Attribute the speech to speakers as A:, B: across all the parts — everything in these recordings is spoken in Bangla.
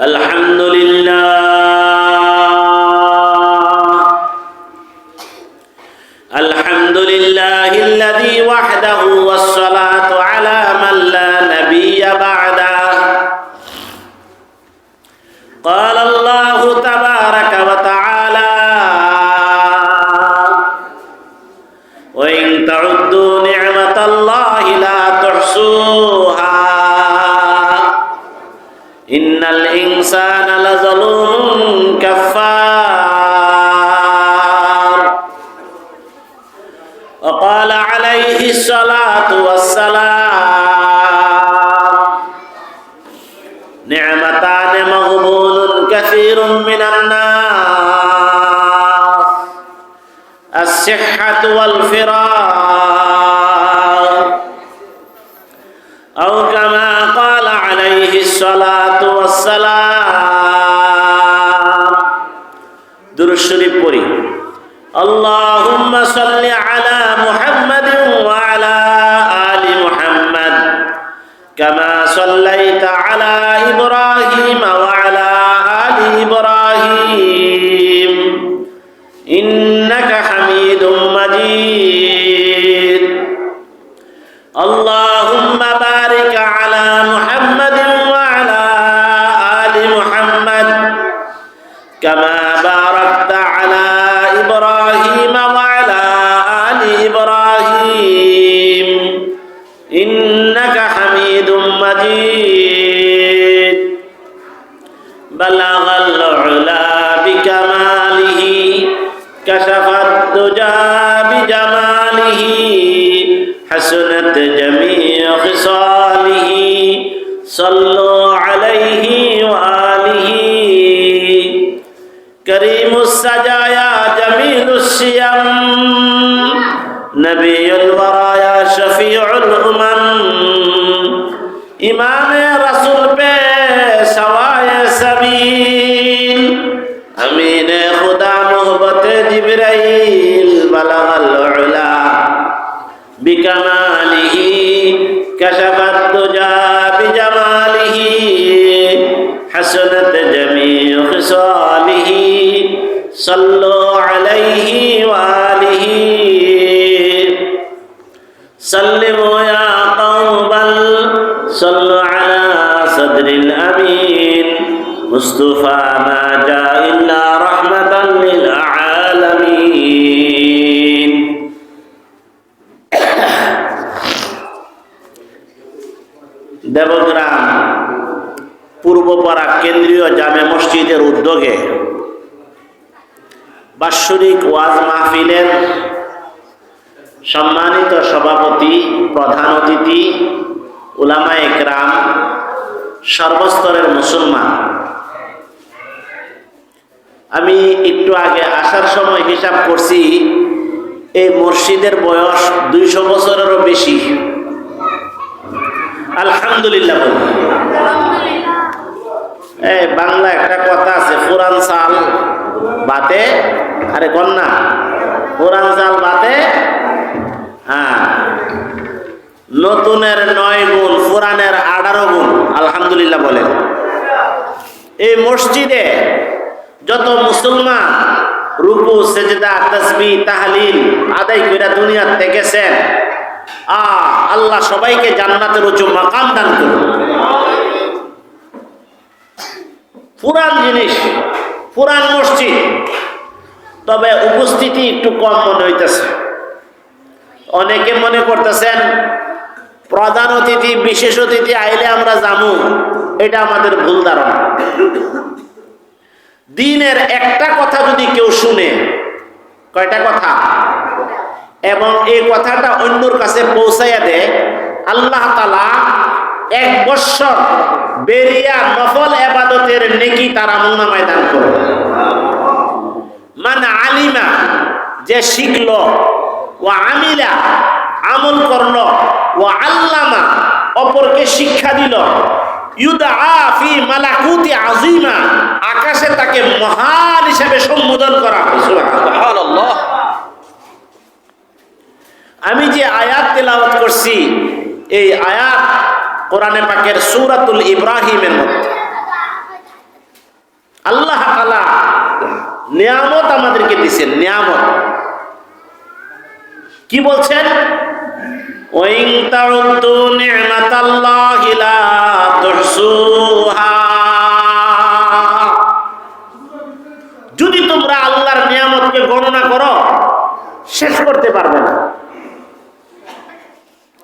A: الحمد لله. الحمد لله الذي وحده والصلاة أو كما قال عليه الصلاة والسلام درشري পড়ি اللهم صل على محمد وعلى آل محمد كما صليت على إبراهيم وعلى آل إبراهيم بجماله حسنت جميع خصاله. صلوا عليه وآله. كريم السجايا جميل الشيم কেন্দ্রীয় জামে মসজিদের উদ্যোগে বাৎসরিক ওয়াজ মাহফিলের সম্মানিত সভাপতি, প্রধান অতিথি, উলামা একরাম, সর্বস্তরের মুসলমান। আমি একটু আগে আসার সময় হিসাব করছি, এই মসজিদের বয়স দুইশো বছরেরও বেশি। আলহামদুলিল্লাহ এই বাংলা একটা কথা আছে পুরান চাল বাতে, আরে কন্যা পুরান চাল বাতে হ্যাঁ। নতুনের নয় গুণ পুরানের আঠারো গুণ, আলহামদুলিল্লাহ বলে এই মসজিদে যত মুসলমান রুকু, সেজদা তসবি তাহলিল আদায় করে দুনিয়ার থেকেছেন, আ, আল্লাহ সবাইকে জান্নাতের উঁচু মাকাম দান করুন। পুরান জিনিস, পুরান মসজিদ। তবে উপস্থিতি একটু কম মনে হইতেছে। অনেকে মনে করতেছেন, প্রধান অতিথি, বিশেষ অতিথি আইলে আমরা জামু, এটা আমাদের ভুল ধারণা। দিনের একটা কথা যদি কেউ শুনে, কয়টা কথা? এবং এই কথাটা অন্যর কাছে পৌঁছাইয়া দেয়, আল্লাহ তালা এক বৎসর বেরিয়া নফল এবাদতের নেকি তার আমলনামায় দান করে। মানে আলিমা যে শিখল ও আমিলা আমল করল ও আল্লামা অপরকে শিক্ষা দিল। মালাকুতি আজিমা আকাশে তাকে মহান হিসেবে সম্বোধন করা আমি যে আয়াত তেলাওয়াত করছি এই আয়াত কোরআনে পাকের সুরাতুল ইব্রাহিমের মধ্যে। আল্লাহ তালা নিয়ামত আমাদেরকে দিচ্ছেন নিয়ামত। কি বলছেন? ওয়াইন তাউদ্দু নি'মাতাল্লাহি যদি তোমরা আল্লাহর নিয়ামতকে গণনা করো, শেষ করতে পারবে না।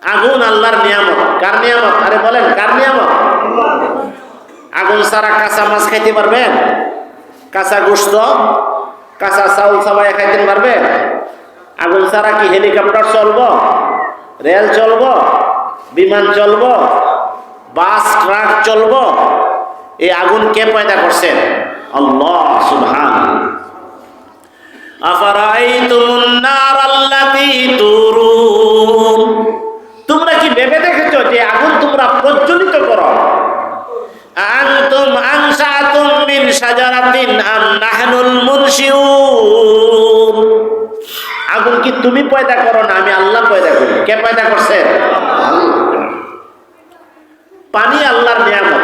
A: আগুন আল্লাহর নিয়ামত। কার নিয়ামত? আরে বলেন, কার নিয়ামত? আগুন সারা কাঁচা মাছ খাইতে পারবেন? কাঁচা গোস্ত, কাঁচা চাউল সবাই খাইতে পারবেন? আগুন ছাড়া কি হেলিকপ্টার চলব? রেল চলব? বিমান চলব? বাস, ট্রাক চলব? এই আগুন কে পয়দা করছেন? আল্লাহ সুবহান আফারাইতুমুন নার আল্লাতী কি ভেবে দেখেছ যে আগুন তোমরা প্রজ্বলিত করো। আগুন কি তুমি পয়দা করো না আমি আল্লাহ পয়দা করি? কে পয়দা করছে? পানি আল্লাহর নিয়ামত।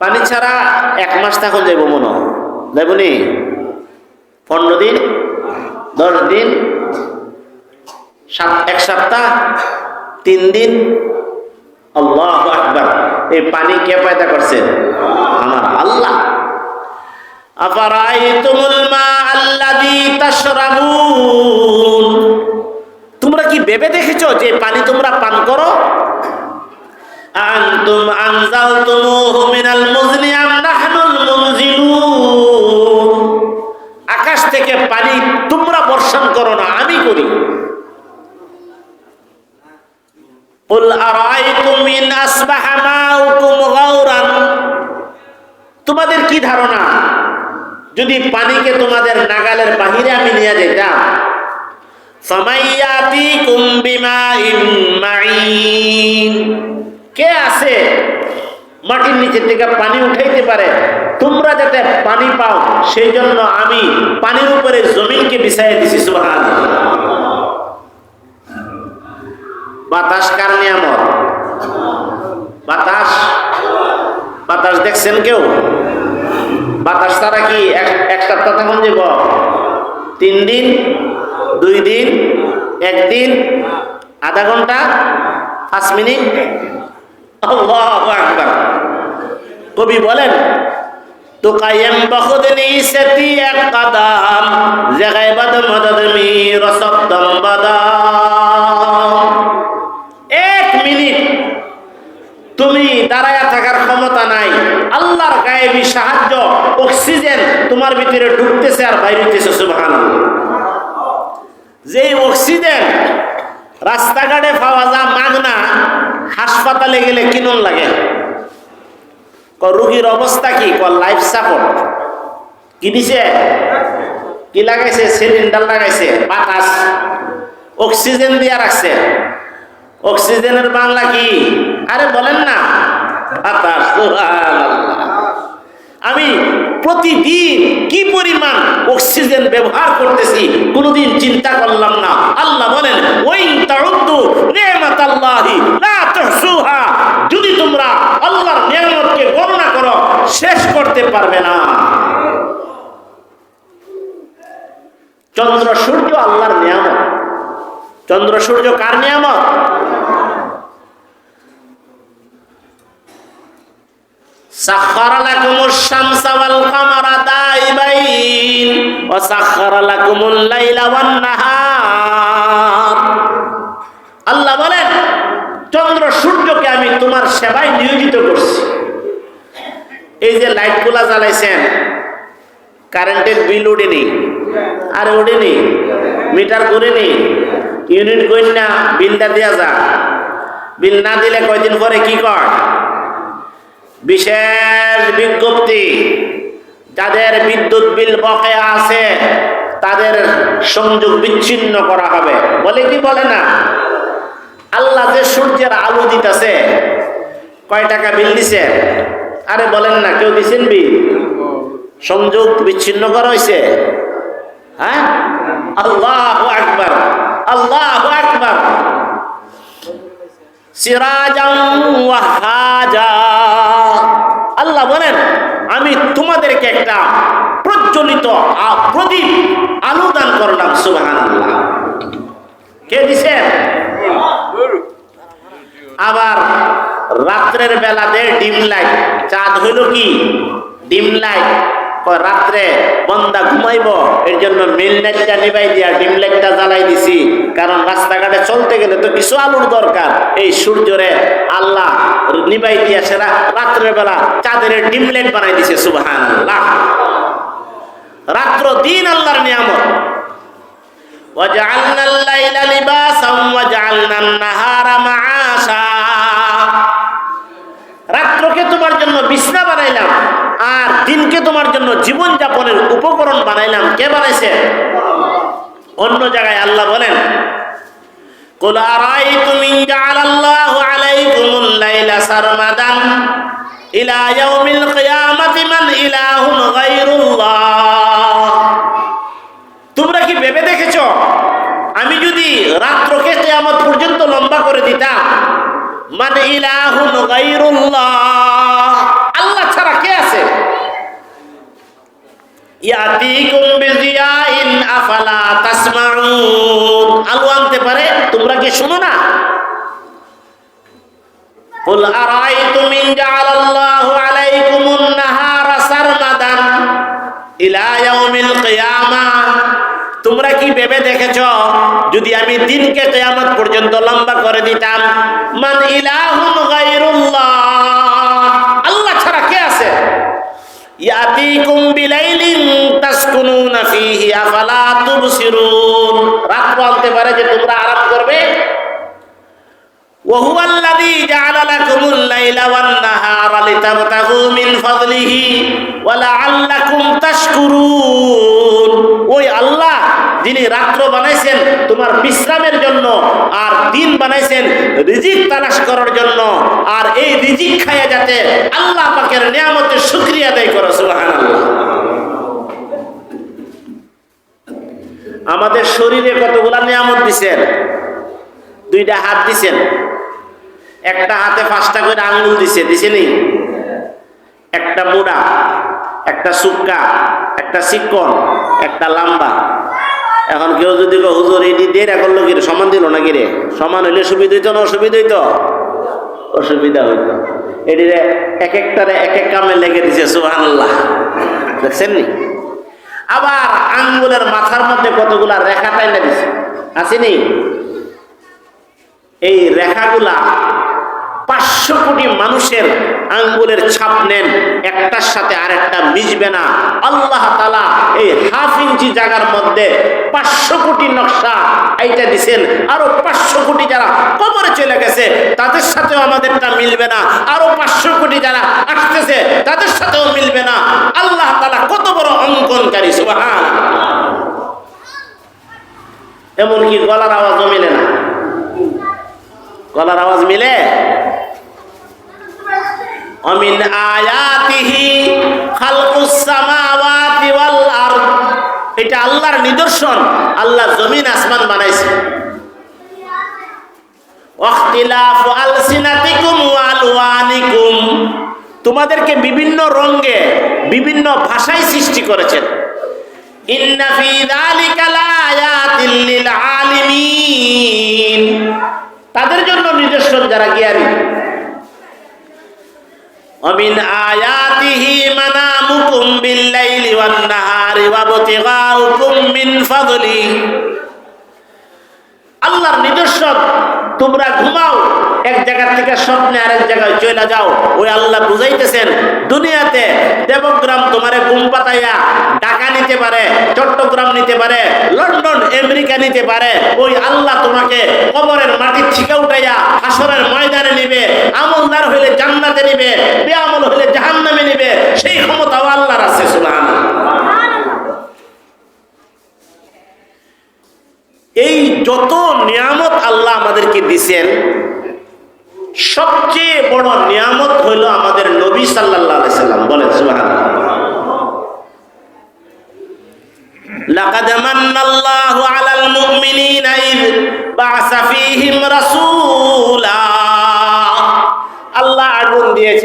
A: পানি ছাড়া এক মাস তখন যাইব মনে যাইব নি? পনেরো দিন, দশ দিন এক সপ্তাহ তিন দিন? আল্লাহ আকবার। এই পানি কে পয়দা করছেন আমার আল্লাহ। তোমরা কি ভেবে দেখেছ যে পানি তোমরা পান করো? আকাশ থেকে পানি তোমরা বর্ষণ করো না, আমি করি। قل أرأيتم إن أصبح ماؤكم غورا তোমাদের কি ধারণা যদি পানিকে তোমাদের নাগালের বাহিরে আমি নিয়ে যেতাম ফামাইয়াতিকুম বিমাইন মাইন কে আছে মাটির নিচে থেকে পানি উঠাইতে পারে তোমরা যাতে পানি পাও সেই জন্য আমি পানির উপরে জমিনকে বিছাই দিছি সুবহান বাতাস কার নিয়ামত? বাতাস। বাতাস দেখছেন কেউ? বাতাস ছাড়া কি এক সপ্তাহ তখন যাব তিন দিন, দুই দিন, একদিন, আধা ঘণ্টা, পাঁচ মিনিট? কবি বলেন তো এক কাদাম জায়গায় বাদ মদদ মি রসদ্দম বাদাম। এক মিনিট। তুমি দাঁড়ায় থাকার ক্ষমতা নাই। আল্লাহর গায়েবী সাহায্য, অক্সিজেন তোমার ভিতরে ঢুকতেছে আর বাইরে হইতেছে সুবহান যে অক্সিজেন রাস্তাঘাটে পাওয়া যা মাগনা হাসপাতালে গেলে কিনন লাগে? ক রুগীর অবস্থা কি? ক লাইফ সাপোর্ট কি দিছে? কি লাগাইছে? সিলিন্ডার লাগাইছে? বাতাস। অক্সিজেন দিয়া রাখছে। অক্সিজেনের বাংলা কি? আরে বলেন না। বাতাস আমি প্রতিদিন কি পরিমাণ অক্সিজেন ব্যবহার করতেছি কোনোদিন চিন্তা করলাম না। আল্লাহ বলেন নি'মাতাল্লাহি লা তুহসুহা। যদি তোমরা আল্লাহর নিয়ামতকে গণনা করো, শেষ করতে পারবে না। চন্দ্র সূর্য আল্লাহর নিয়ামত। চন্দ্র সূর্য কার নিয়ামত? আল্লাহ বলেন, চন্দ্র সূর্যকে আমি তোমার সেবায় নিয়োজিত করছি। এই যে লাইটগুলা জ্বালাইছেন, কারেন্টের বিল ওঠেনি আর ওঠেনি মিটার করেনি ইউনিট কইন না বিলটা দেওয়া যা। বিল না দিলে কয়দিন পরে কি কর? বিশেষ বিজ্ঞপ্তি, যাদের বিদ্যুৎ বিল বকেয়া আছে, তাদের সংযোগ বিচ্ছিন্ন করা হবে। বলে কি বলে না? আল্লাহ যে সূর্যের আলো দিতেছে, কয় টাকা বিল দিছে? আরে বলেন না, কেউ দিছেন বিল? সংযোগ বিচ্ছিন্ন করা হয়েছে হ্যাঁ? আল্লাহ আকবার। আল্লাহ ওয়াহাজা। আল্লাহ বলেন, আমি তোমাদেরকে একটা প্রজ্বলিত প্রদীপ আলু দান করলাম সুবাহান কে দিছেন আবার রাত্রের বেলাতে ডিম লাইট চাঁদ হইল কি? ডিম লাইট রাত্রে বন্দা ঘুমাইব এর জন্য মেল লাইটটা নিবাই দিয়া ডিম লাইটটা জ্বালাই দিছি কারণ রাস্তাঘাটে চলতে গেলে তো কিছু আলোর দরকার এই সূর্যরে আল্লাহ নিবাই দিয়া সেরা রাত্রের বেলা চাঁদের ডিম লাইট বানাই দিছে সুবহান রাত্র দিন আল্লাহর নিয়ামত وجعلنا الليل لباسا وجعلنا النهار معاشا রাত্রকে তোমার জন্য বিছনা বানাইলাম আর দিনকে তোমার জন্য জীবন যাপনের উপকরণ বানাইলাম কে বানাইছে অন্য জায়গায় আল্লাহ বলেন قل أرأيتم إن جعل الله عليكم الليل سرمدا إلى يوم القيامة من إله غير الله তোমরা কি ভেবে দেখেছ আমি যদি রাত্রকে কেয়ামত পর্যন্ত লম্বা করে দিতাম মানে ইলাহুন গায়রুল্লাহ আল্লাহ ছাড়া কে আছে আলো আনতে পারে তোমরা কি শুনো না قل أرأيتم إن جعل الله عليكم النهار سرمدا إلى يوم القيامة তোমরা কি ভেবে দেখেছ যদি আমি দিনকে কেয়ামত পর্যন্ত লম্বা করে দিতাম মান ইলাহুন গায়রুল্লাহ ইয়াতিকুম বিলাইলিন তাসকুনুনা ফীহি আফালা তুবসিরুন। রাত আনতে পারে যে তোমরা আরাম করবে। وهو الذي جعل لكم الليل والنهار لتبتغوا من فضله ولعلكم تشكرون ওই আল্লাহ যিনি রাত্র বানাইছেন তোমার বিশ্রামের জন্য আর দিন বানাইছেন রিজিক তালাশ করার জন্য আর এই রিজিক খাইয়া যাতে আল্লাহ পাকের নিয়ামতের শুকরিয়া আদায় করো সুবহানাল্লাহ আমাদের শরীরে কতগুলা নিয়ামত দিছেন দুইটা হাত দিছেন একটা হাতে পাঁচটা করে আঙ্গুল দিছে দিছে নি একটা মোড়া, একটা সুক্কা, একটা চিকন, একটা লাম্বা। এখন কেউ যদি হুজুর, এটি দিয়ে এখন লোকের সমান দিল নাকি রে? সমান হইলে সুবিধা হইতো না অসুবিধা হইতো? অসুবিধা হইতো। এটি এক একটারে এক এক কামে লেগে দিছে, সুবহানাল্লাহ। দেখছেন নি? আবার আঙ্গুলের মাথার মধ্যে কতগুলা রেখা টাইনা দিছে। আসেনি এই রেখাগুলা পাঁচশো কোটি মানুষের আঙ্গুলের ছাপ নেন, একটার সাথে আরেকটা মিশবে না। আল্লাহ তালা এই হাফ ইঞ্চি জায়গার মধ্যে পাঁচশো কোটি নকশা এইটা দিছেন। আরও পাঁচশো কোটি যারা কবরে চলে গেছে, তাদের সাথেও আমাদেরটা মিলবে না। আরও পাঁচশো কোটি যারা আসতেছে, তাদের সাথেও মিলবে না। আল্লাহ তালা কত বড় অঙ্কনকারী সুবাহান এমনকি গলার আওয়াজও মিলে না। গলার আওয়াজ মিলে? অমিন আয়াতিহি খালকুস সামাওয়াতি ওয়াল আরদ। এটা আল্লাহর নিদর্শন, আল্লাহ জমিন আসমান বানাইছে। ওয়াখতিলাফু আলসিনাতিকুম ওয়া আলওয়ানিকুম। তোমাদেরকে বিভিন্ন রঙে, বিভিন্ন ভাষায় সৃষ্টি করেছেন। ইন্না ফি যালিকা লাআয়াতিল লিল আলিমিন। তাদের জন্য নিদর্শন যারা জ্ঞানী ومن آياته منامكم بالليل والنهار وابتغاؤكم من فضله আল্লাহর নিদর্শন তোমরা ঘুমাও। এক জায়গা থেকে স্বপ্নে আরেক জায়গায় চলে যাও। ওই আল্লাহ বুঝাইতেছেন, দুনিয়াতে দেবগ্রাম তোমারে ঘুম পাতাইয়া ঢাকা নিতে পারে, চট্টগ্রাম নিতে পারে, লন্ডন, আমেরিকা নিতে পারে। ওই আল্লাহ তোমাকে কবরের মাটির ছিকা উঠাইয়া হাসরের ময়দানে নিবে, আমলদার হইলে জান্নাতে নিবে, বেআমল হইলে জাহান্নামে নিবে। সেই ক্ষমতাও আল্লাহর আছে, সুবহানাল্লাহ। এই যত নিয়ামত আল্লাহ আমাদেরকে দিছেন সবচেয়ে বড় নিয়ামত হইল আমাদের নবী সাল্লাল্লাহু আলাইহি সাল্লাম বলেন সুবহানাল্লাহ لقد من الله على المؤمنين إذ بعث فيهم رسولا আল্লাহ আগুন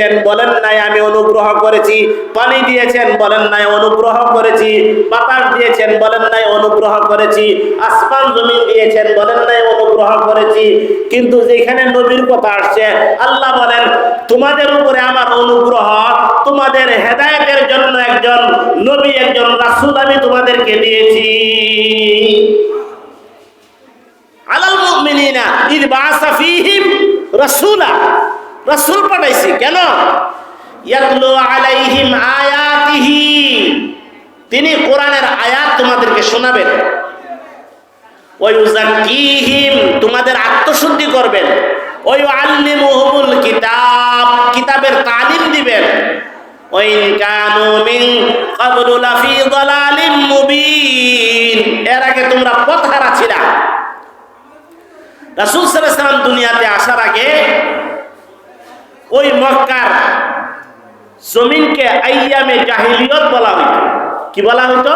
A: দিয়েছেন, বলেন নাই, আমি অনুগ্রহ করেছি। পানি দিয়েছেন, বলেন নাই, অনুগ্রহ করেছি। বাতাস দিয়েছেন, বলেন নাই, অনুগ্রহ করেছি। আসমান জমিন দিয়েছেন, বলেন নাই, অনুগ্রহ করেছি। কিন্তু যেখানে নবীর কথা আসছে, আল্লাহ বলেন, তোমাদের উপরে আমার অনুগ্রহ, তোমাদের হেদায়েতের জন্য একজন নবী, একজন রাসূল আমি তোমাদেরকে দিয়েছি। আলাল মুমিনিনা, ইদ বাসা ফীহিম রাসূলা। রাসূল পাঠাইছি, কেন? আলাইহিম আয়াতিহি। তিনি কোরআনের আয়াত তোমাদেরকে শোনাবেন। ওই ইউজাক্কিহিম তোমাদের আত্মশুদ্ধি করবেন। ওই আল্লিমুহুমুল কিতাব, কিতাবের তালিম দিবেন। ওই কানু মিন লাফি দালালিম মুবিন। এর আগে তোমরা পথহারা ছিলা। রাসূল সাল্লাল্লাহু আলাইহি দুনিয়াতে আসার আগে ওই মক্কার জমিনকে আইয়ামে জাহিলিয়ত বলা হইতো। কি বলা হইতো?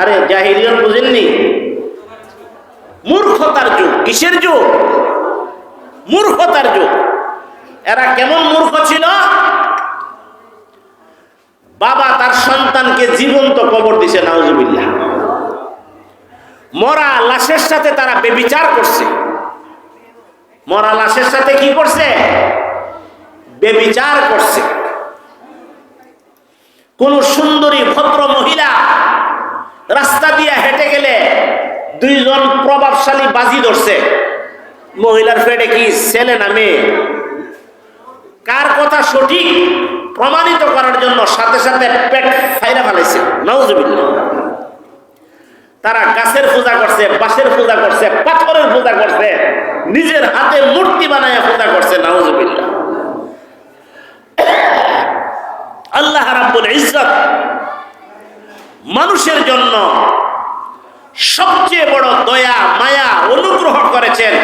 A: আরে জাহিলিয়ত বুঝেননি? মূর্খতার যুগ। কিসের যুগ? মূর্খতার যুগ। এরা কেমন মূর্খ ছিল? বাবা তার সন্তানকে জীবন্ত কবর দিছে, নাউজুবিল্লাহ। মরা লাশের সাথে তারা বেবিচার করছে। মরা লাশের সাথে কি করছে? বেবিচার করছে। কোন সুন্দরী, ভদ্র মহিলা রাস্তা দিয়ে হেঁটে গেলে দুইজন প্রভাবশালী বাজি ধরছে। মহিলার পেটে কি ছেলে না মেয়ে? কার কথা সঠিক প্রমাণিত করার জন্য সাথে সাথে পেট ফাইরা তারা গাছের পূজা করছে, বাঁশের পূজা করছে, পাথরের পূজা করছে, নিজের হাতে মূর্তি বানায় পূজা করছে, নাউজুবিল্লাহ। আল্লাহ রাব্বুল ইজ্জত মানুষের জন্য সবচেয়ে বড় দয়া, মায়া, অনুগ্রহ করেছেন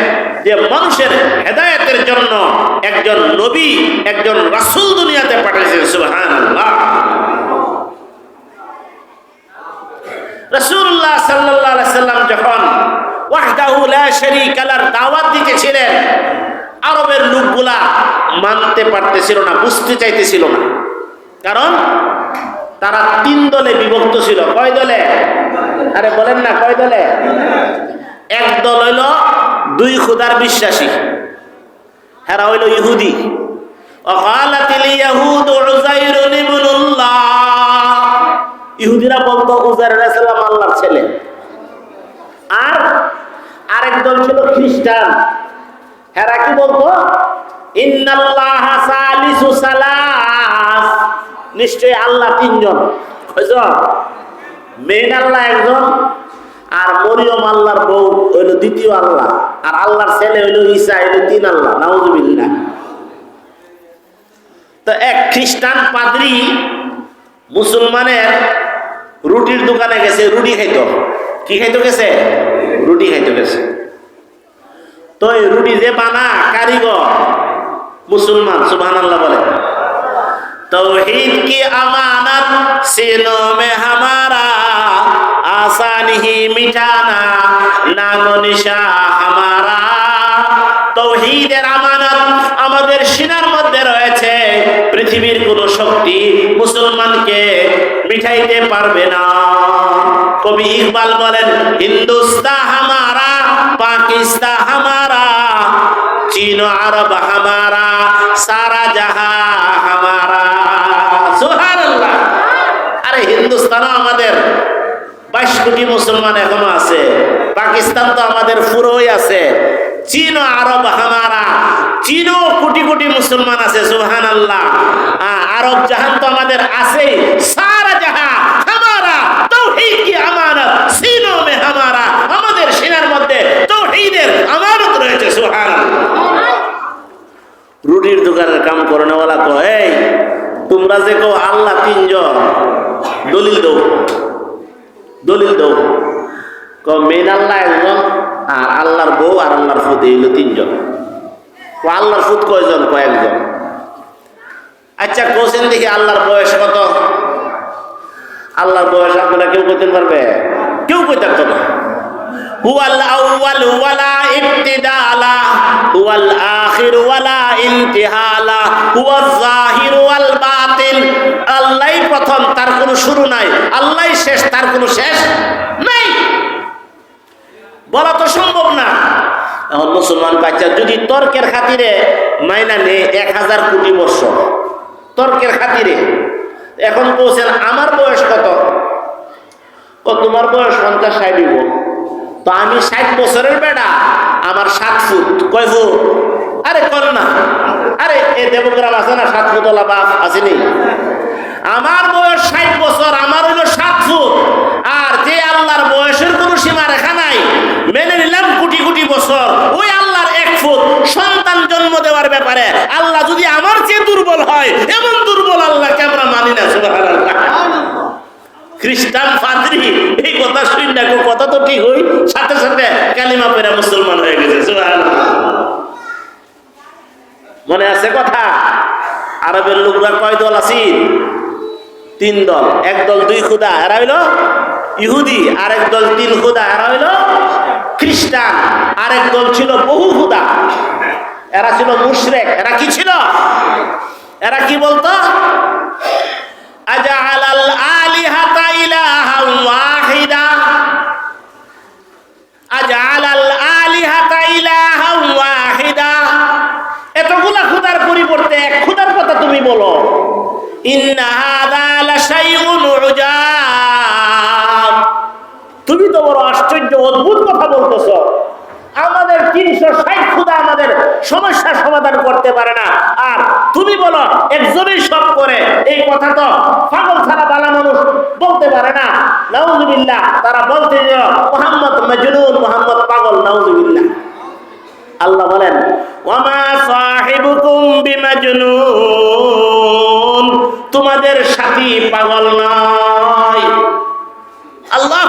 A: যে মানুষের হেদায়েতের জন্য একজন নবী, একজন রাসূল দুনিয়াতে পাঠিয়েছেন, সুবহানাল্লাহ। রাসূলুল্লাহ সাল্লাল্লাহু আলাইহি সাল্লাম যখন ওয়াহদাহু লা শারীকা দাওয়াত দিতেছিলেন, আরবের লোকগুলা মানতে পারতেছিল না, বুঝতে চাইতেছিল না। কারণ তারা তিন দলে বিভক্ত ছিল। কয় দলে? আরে বলেন না, কয় দলে? এক দল হইল দুই খুদার বিশ্বাসী, হেরা হইল ইহুদি। অকালাতিল ইয়াহুদ খ্রিস্টান হেরা কি বলতো নিশ্চয় আল্লাহ তিনজন। কয়জন? মেন আল্লাহ একজন, আর মরিয়ম আল্লাহর বউ হইল দ্বিতীয় আল্লাহ, আর আল্লাহর ছেলে হইল ঈসা, হইল তিন আল্লাহ, নাউজুবিল্লাহ। তো এক খ্রিস্টান পাদ্রি মুসলমানের রুটির দোকানে গেছে, রুটি খাইতো। কি খাইতো গেছে? রুটি খাইতো গেছে। তো এই রুটি যে বানা, কারিগর। মুসলমান সুবহান আল্লাহ বলে। তৌহিদ কি আমানত? সিনো মে হামারা। আসান হি মিটানা, নাম নিশা হামারা। তৌহিদের আমানত আমাদের সিনার মধ্যে রয়েছে। পৃথিবীর কোন শক্তি মুসলমানকে মিঠাইতে পারবে না। কবি ইকবাল বলেন, হিন্দুস্তা হামারা, পাকিস্তা হামারা। চীন, আরব, হামারা, সারা জাহা হামারা। সুবহানাল্লাহ। আরে, হিন্দুস্তানও আমাদের বাইশ কোটি মুসলমান এখনও আছে। পাকিস্তান তো আমাদের পুরোই আছে। চীন, আরব, হামারা, চীনও কোটি কোটি মুসলমান আছে সুহান আল্লাহ আরব জাহান তো আমাদের আছে সারা জাহা হামারা তৌহিদ কি আমানত সিনো মে হামারা আমাদের সিনার মধ্যে তৌহিদের আমানত রয়েছে সুহান রুটির দোকানের কাম করে নেওয়ালা কো এই, তোমরা যে কো আল্লাহ তিনজন, দলিল দৌ দলিল দৌ ক মেন আল্লাহ একজন আর আল্লাহর বউ আর আল্লাহর ফুত এইগুলো তিনজন। ও আল্লাহর ফুত কয়জন? কয়েকজন আচ্ছা কোসেন দেখি, আল্লাহর বয়স কত? আল্লাহর বয়স আপনারা কেউ করতে পারবে? কেউ কই থাকতো না। হু আল্লাহ ওয়াল আখির ওয়ালা ইনতিহালা ওয়াল জাহির ওয়াল বাতিল আল্লাহই প্রথম, তার কোনো শুরু নাই। আল্লাহই শেষ, তার কোনো শেষ নাই। বলা তো সম্ভব না। এখন মুসলমান বাচ্চা যদি তর্কের খাতিরে মাইনা নেই এক হাজার কোটি বর্ষ। তর্কের খাতিরে। এখন বলছেন, আমার বয়স কত? ও তোমার বয়স পঞ্চাশ, ষাট তো আমি ষাট বছরের বেড়া আমার সাত ফুট। কয় ফুট? আরে কর না। আরে এ দেবগ্রাম আছে না সাত ফুট ওলা বাস আসেনি আমার বয়স ষাট বছর আমার হইল সাত ফুট। আর যে আল্লাহর বয়সের কোনো সীমা রেখা নাই মেনে নিলাম কোটি কোটি বছর। ওই আল্লাহর এক ফুট। সন্তান জন্ম দেওয়ার ব্যাপারে আল্লাহ যদি আমার চেয়ে দুর্বল হয় এমন দুর্বল আল্লাহকে আমরা মানি না খ্রিস্টান ফাদরি কথা শুন না গো, কথা তো ঠিক হই। সাথে সাথে কালিমা পেরা মুসলমান হয়ে গেছে মনে আছে কথা? আরবের লোকরা কয় দল আছি? তিন দল। এক দল দুই খুদা এরা হইল ইহুদি। আরেক দল তিন খুদা এরা হইল খ্রিস্টান। আরেক দল ছিল বহু খুদা। এরা ছিল মুশরেক। এরা কি ছিল? এরা কি বলতো? আজআলাল আলিহাতা ইলাহান এতগুলা খোদার পরিবর্তে এক খোদার কথা তুমি বলো। ইন্না হাযা লাশাইউন তুমি তো বড় আশ্চর্য, অদ্ভুত কথা বলতেছো। আমাদের আমাদের সমস্যার সমাধান করতে পারে না। আর তুমি বলো একজনই সব করে, এই কথা তো ছাড়া বালা মানুষ বলতে পারে না। তারা বলতে যে, মোহাম্মদ মোহাম্মদ পাগল আল্লাহ বলেন তোমাদের সাথী পাগল নয়। আল্লাহু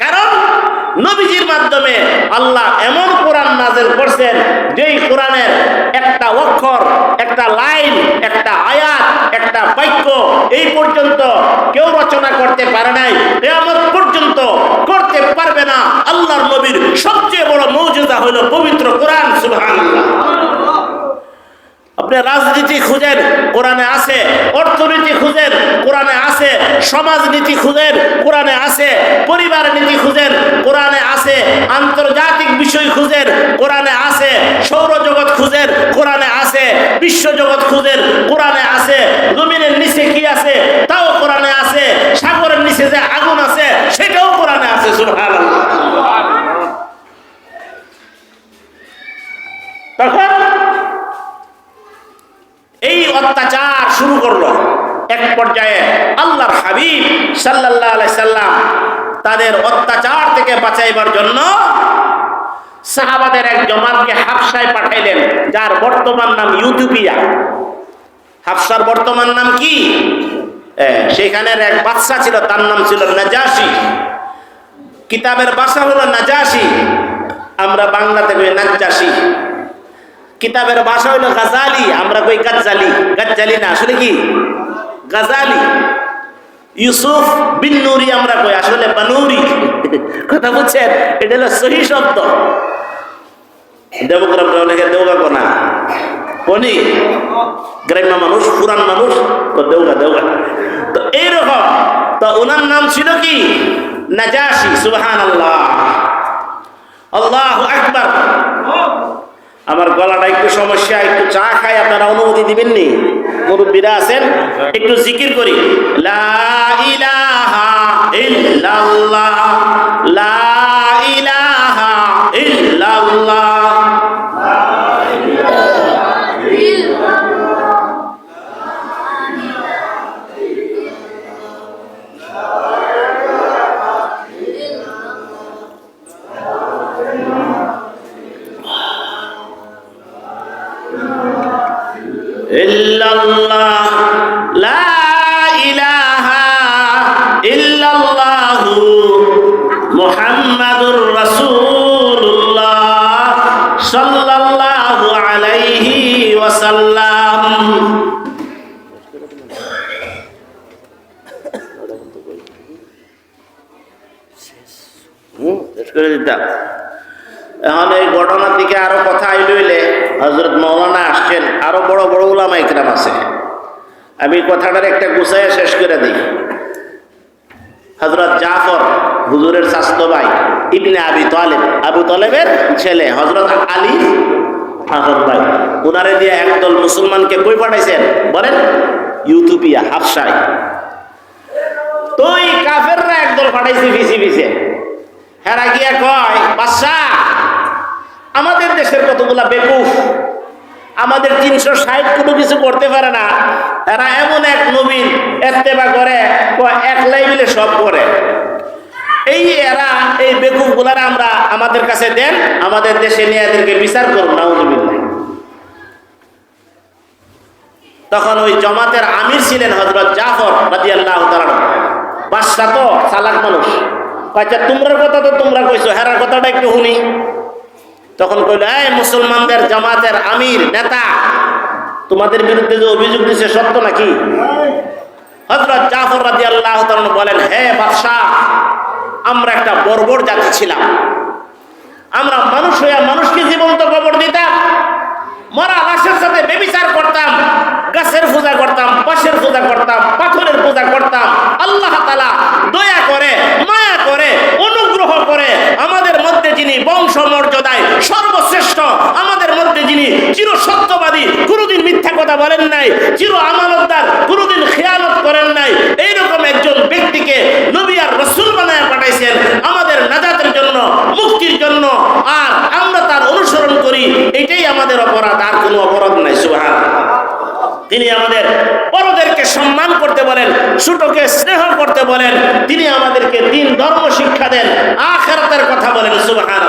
A: কারণ নবীজির মাধ্যমে আল্লাহ এমন কোরআন নাজেল করছেন, যেই কোরআনের একটা অক্ষর, একটা লাইন, একটা আয়াত, একটা বাক্য এই পর্যন্ত কেউ রচনা করতে পারে নাই, কেয়ামত পর্যন্ত করতে পারবে না। আল্লাহর নবীর সবচেয়ে বড় মৌজুদা হলো পবিত্র কোরআন, সুবহানাল্লাহ। আপনি রাজনীতি খুঁজেন, কোরআনে আছে, অর্থনীতি খুঁজেন, কোরআনে আছে, সমাজনীতি খুঁজেন, কোরআনে আছে, পরিবার নীতি খুঁজেন, কোরআনে আছে, আন্তর্জাতিক বিষয় খুঁজেন, কোরআনে আছে, সৌরজগৎ খুঁজেন, কোরআনে আছে, বিশ্বজগৎ খুঁজেন, কোরআনে আছে, জমিনের নিচে কি আছে, তাও কোরআনে আছে, সাগরের নিচে যে আগুন আছে, সেটাও কোরআনে আছে, সুবহানাল্লাহ। তখন এই অত্যাচার শুরু করল। এক পর্যায়ে আল্লাহর হাবিব আলাইহি সাল্লাম তাদের অত্যাচার থেকে বাঁচাইবার জন্য সাহাবাদের এক জমাতকে হাফসায় পাঠাইলেন, যার বর্তমান নাম ইউথিওপিয়া হাফসার বর্তমান নাম কি? সেখানের এক বাদশা ছিল, তার নাম ছিল নাজাসি। কিতাবের ভাষা হলো নাজাসি। আমরা বাংলাতে কই নাজ্জাসি। কিতাবের ভাষা হইল গাজালি। আমরা কই গাজ্জালি? গাজ্জালি না, আসলে কি? গাজালি। ইউসুফ বিন নুরি আমরা কই? আসলে বানুরি কথা বুঝছেন? এটা হলো সহি শব্দ। দেবগ্রাম অনেকে দেওগা কোনা কোনি গ্রাম্য মানুষ, পুরান মানুষ, তো দেওগা দেওগা তো এইরকম, তো ওনার নাম ছিল কি? নাজাসি সুবহান আল্লাহ আল্লাহ আকবার। আমার গলাটা একটু সমস্যা, একটু চা খাই, আপনারা অনুমতি দিবেন নি মুরব্বীরা আছেন? একটু জিকির করি। লা ইলাহা লা ইলাহা ইল্লাল্লাহ। কথাটার একটা গুছাইয়া শেষ করে দিই। হজরত জাফর, হুজুরের স্বাস্থ্য ভাই, ইবনে আবি তালেব, আবু তালেবের ছেলে হজরত আলী ভাই দিয়ে একদল মুসলমানকে কই পাঠাইছেন? বলেন ইউথুপিয়া হাফসায়। তো কাফেররা একদল পাঠাইছে পিছি পিছে। হেরা গিয়া কয়, বাদশাহ, আমাদের দেশের কতগুলা বেকুফ আমাদের তিনশো ষাট কোনো কিছু করতে পারে না। এরা এমন এক নবীন এত্তেবা করে এক একলাই মিলে সব করে। এই এরা, এই বেকুফগুলার আমরা আমাদের কাছে দেন, আমাদের দেশে নিয়ে এদেরকে বিচার করুন না তখন ওই জমাতের আমির ছিলেন হজরত জাফর রাজি আল্লাহ বাদশাহ তো চালাক মানুষ। আচ্ছা তোমরার কথা তো তোমরা কইছো, হেরার কথাটা একটু শুনি। তখন কইল, এই মুসলমানদের জামাতের আমির, নেতা, তোমাদের বিরুদ্ধে যে অভিযোগ দিছে, সত্য নাকি? হজরত জাফর রাজি আল্লাহ বলেন, হে বাদশাহ, আমরা একটা বর্বর জাতি ছিলাম। আমরা মানুষ হইয়া মানুষকে জীবন্ত কবর দিতাম মরা লাশের সাথে বেবিচার করতাম, গাছের পূজা করতাম, বাঁশের পূজা করতাম, পাথরের পূজা করতাম। আল্লাহ তালা দয়া করে, মায়া করে, অনুগ্রহ করে আমাদের যিনি বংশ মর্যাদায় সর্বশ্রেষ্ঠ, আমাদের মধ্যে যিনি চির সত্যবাদী কোনোদিন মিথ্যা কথা বলেন নাই, চির আমানতদার, কোনোদিন খেয়ালত করেন নাই, এইরকম একজন ব্যক্তিকে নবী আর রসুল বানায় পাঠাইছেন, আমাদের নাজাতের জন্য, মুক্তির জন্য, আর আমরা তার অনুসরণ করি, এটাই আমাদের অপরাধ, আর কোনো অপরাধ নাই সুহান তিনি আমাদের বড়দেরকে সম্মান করতে বলেন, ছোটকে স্নেহ করতে বলেন, তিনি আমাদেরকে দিন ধর্ম শিক্ষা দেন, আখেরাতের কথা বলেন সুবাহান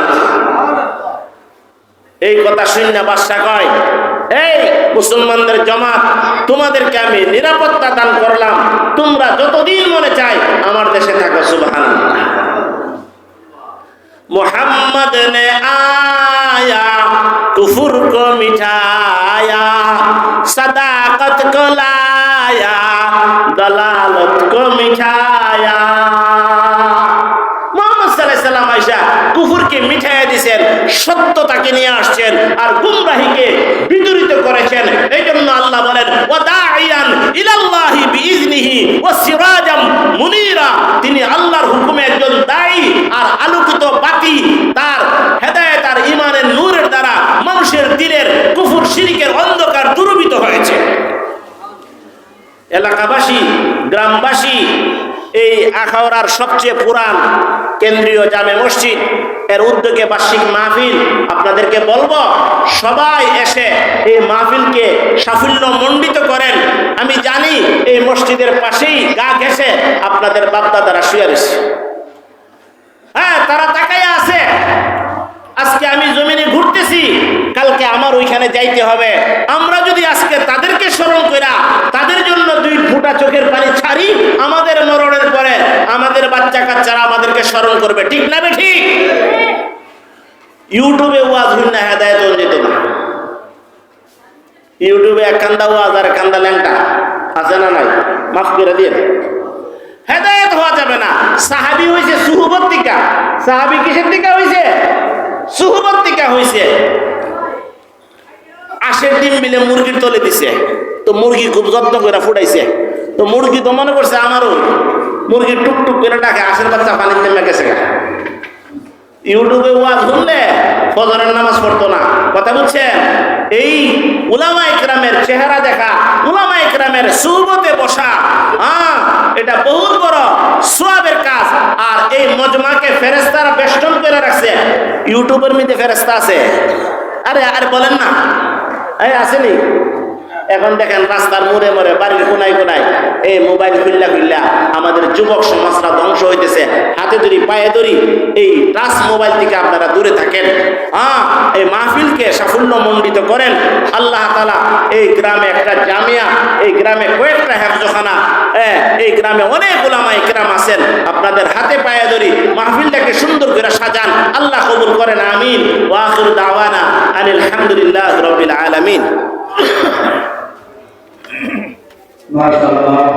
A: এই কথা শুনে বাদশা কয়, এই মুসলমানদের জমাত, তোমাদেরকে আমি নিরাপত্তা দান করলাম, তোমরা যতদিন মনে চাই সত্যতাকে নিয়ে আসছেন আর গুমরাহিকে বিদরিত করেছেন। এই জন্য আল্লাহ বলেন ও ইলাল্লাহি ও মুনিরা। তিনি আল্লাহর হুকুমে একজন দায়ী আর আলোকিত বাতি তার হেদায়েত আর ইমানের নূরের দ্বারা মানুষের দিলের কুফুর, শিরিকের অন্ধকার দূরীভূত হয়েছে। এলাকাবাসী, গ্রামবাসী এই আখাওড়ার সবচেয়ে পুরান কেন্দ্রীয় জামে মসজিদ। এর উদ্যোগে বার্ষিক মাহফিল। আপনাদেরকে বলব, সবাই এসে এই মাহফিলকে সাফল্য মণ্ডিত করেন। আমি জানি এই মসজিদের পাশেই গা ঘেসে আপনাদের বাপদাদারা শুয়ে রয়েছে। হ্যাঁ তারা তাকাই আছে। আজকে আমি জমিনে ঘুরতেছি। কালকে আমার ওইখানে যাইতে হবে। আমরা যদি আজকে তাদেরকে স্মরণ করা তাদের জন্য দুই ফুটা চোখের পানি ছাড়ি, আমাদের মরণের পরে আমাদের বাচ্চা কাচ্চারা আমাদেরকে স্মরণ করবে। ঠিক না ঠিক? ইউটিউবে ওয়াজ হইন না হেদায়ত যেত না। ইউটিউবে এক কান্দা ওয়াজ আর কান্দা ল্যাংটা। আছে না নাই? মাফ করে দিয়ে হেদায়ত হওয়া যাবে না। সাহাবি হয়েছে সুহবত টিকা। সাহাবি কিসের টিকা হয়েছে সুহবত টিকা হয়েছে আশের ডিম মিলে মুরগির তলে দিছে। তো মুরগি খুব যত্ন করে ফুটাইছে। তো মুরগি তো মনে করছে আমারও মুরগি টুকটুক করে ডাকে, আশের বাচ্চা পানির নেমে গেছে ইউটিউবে ওয়াজ শুনলে ফজরের নামাজ পড়তো না। কথা বুঝছেন? এই উলামা ইকরামের চেহারা দেখা উলামা ইকরামের সুবতে বসা হ্যাঁ এটা বহুত বড় সোয়াবের কাজ। আর এই মজমাকে ফেরেস্তারা বেষ্টন করে রাখছে। ইউটিউবের মধ্যে ফেরেস্তা আছে। আরে, আর বলেন না এই আসেনি। এখন দেখেন রাস্তার মোড়ে মোড়ে, বাড়ির কোনায় কোনায় এই মোবাইল খুললা খুললা আমাদের যুবক সমাজরা ধ্বংস হইতেছে। হাতে ধরি, পায়ে ধরি, এই টাচ মোবাইল থেকে আপনারা দূরে থাকেন। হ্যাঁ এই মাহফিলকে সাফল্য মণ্ডিত করেন। আল্লাহ তালা এই গ্রামে একটা জামিয়া, এই গ্রামে কয়েকটা হেফজখানা হ্যাঁ এই গ্রামে অনেক ওলামা ইকরাম আছেন। আপনাদের হাতে পায়ে ধরি, মাহফিলটাকে সুন্দর করে সাজান। আল্লাহ কবুল করেন, আমিন। ওয়াখির দাওয়ানা আনিল হামদুলিল্লাহ রবিল আলামিন।
B: माशाल्लाह